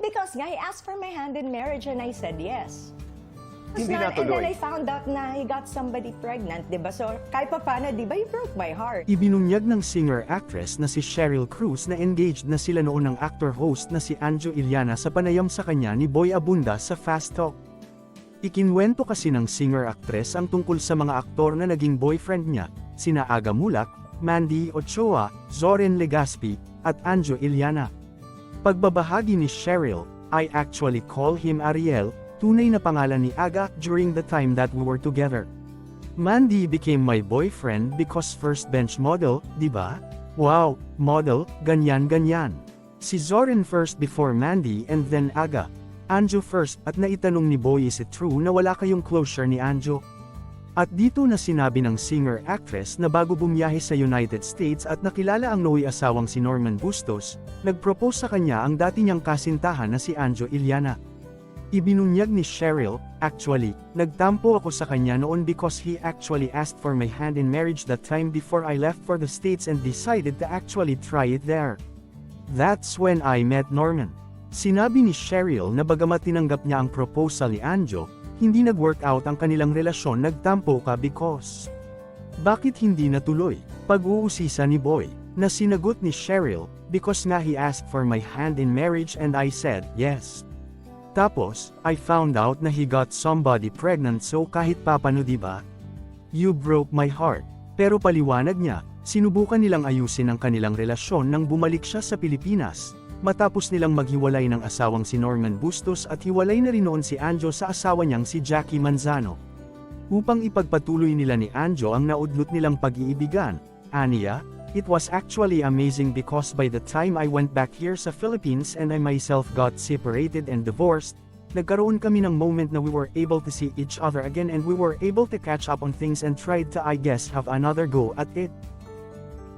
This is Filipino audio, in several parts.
Because nga, he asked for my hand in marriage and I said yes. Tapos Hindi na- And natuloy. then I found out na he got somebody pregnant, di ba? So, kahit pa paano, di ba, he broke my heart. Ibinunyag ng singer-actress na si Cheryl Cruz na engaged na sila noon ng actor-host na si Anjo Iliana sa panayam sa kanya ni Boy Abunda sa Fast Talk. Ikinwento kasi ng singer-actress ang tungkol sa mga aktor na naging boyfriend niya, sina Aga Mulak, Mandy Ochoa, Zoren Legaspi, at Anjo Iliana. Pagbabahagi ni Cheryl, I actually call him Ariel, tunay na pangalan ni Aga during the time that we were together. Mandy became my boyfriend because first bench model, di ba? Wow, model, ganyan-ganyan. Si Zorin first before Mandy and then Aga. Anjo first at naitanong ni Boy is it true na wala kayong closure ni Anjo? At dito na sinabi ng singer-actress na bago bumiyahe sa United States at nakilala ang Noe asawang si Norman Bustos, nag-propose sa kanya ang dati niyang kasintahan na si Anjo Iliana. Ibinunyag ni Cheryl, actually, nagtampo ako sa kanya noon because he actually asked for my hand in marriage that time before I left for the States and decided to actually try it there. That's when I met Norman. Sinabi ni Cheryl na bagamat tinanggap niya ang proposal ni Anjo, hindi nag-work out ang kanilang relasyon nagtampo ka because. Bakit hindi natuloy? Pag-uusisa ni Boy, na sinagot ni Cheryl, because nga he asked for my hand in marriage and I said, yes. Tapos, I found out na he got somebody pregnant so kahit papano di ba? You broke my heart. Pero paliwanag niya, sinubukan nilang ayusin ang kanilang relasyon nang bumalik siya sa Pilipinas. Matapos nilang maghiwalay ng asawang si Norman Bustos at hiwalay na rin noon si Anjo sa asawa niyang si Jackie Manzano. Upang ipagpatuloy nila ni Anjo ang naudlot nilang pag-iibigan, Aniya, it was actually amazing because by the time I went back here sa Philippines and I myself got separated and divorced, nagkaroon kami ng moment na we were able to see each other again and we were able to catch up on things and tried to I guess have another go at it.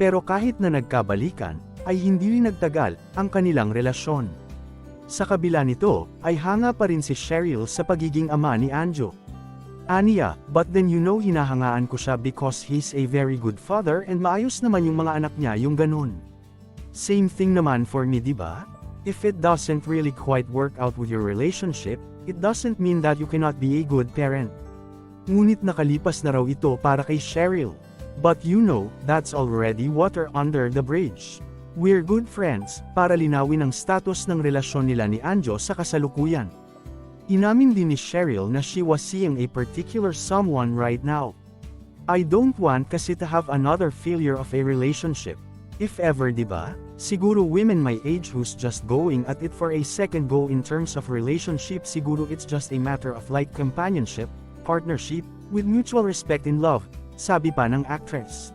Pero kahit na nagkabalikan, ay hindi rin nagtagal ang kanilang relasyon. Sa kabila nito, ay hanga pa rin si Cheryl sa pagiging ama ni Anjo. Aniya, but then you know hinahangaan ko siya because he's a very good father and maayos naman yung mga anak niya yung ganun. Same thing naman for me di ba? If it doesn't really quite work out with your relationship, it doesn't mean that you cannot be a good parent. Ngunit nakalipas na raw ito para kay Cheryl. But you know, that's already water under the bridge. We're good friends, para linawin ang status ng relasyon nila ni Anjo sa kasalukuyan. Inamin din ni Cheryl na she was seeing a particular someone right now. I don't want kasi to have another failure of a relationship. If ever di ba? Siguro women my age who's just going at it for a second go in terms of relationship siguro it's just a matter of like companionship, partnership, with mutual respect and love, sabi pa ng actress.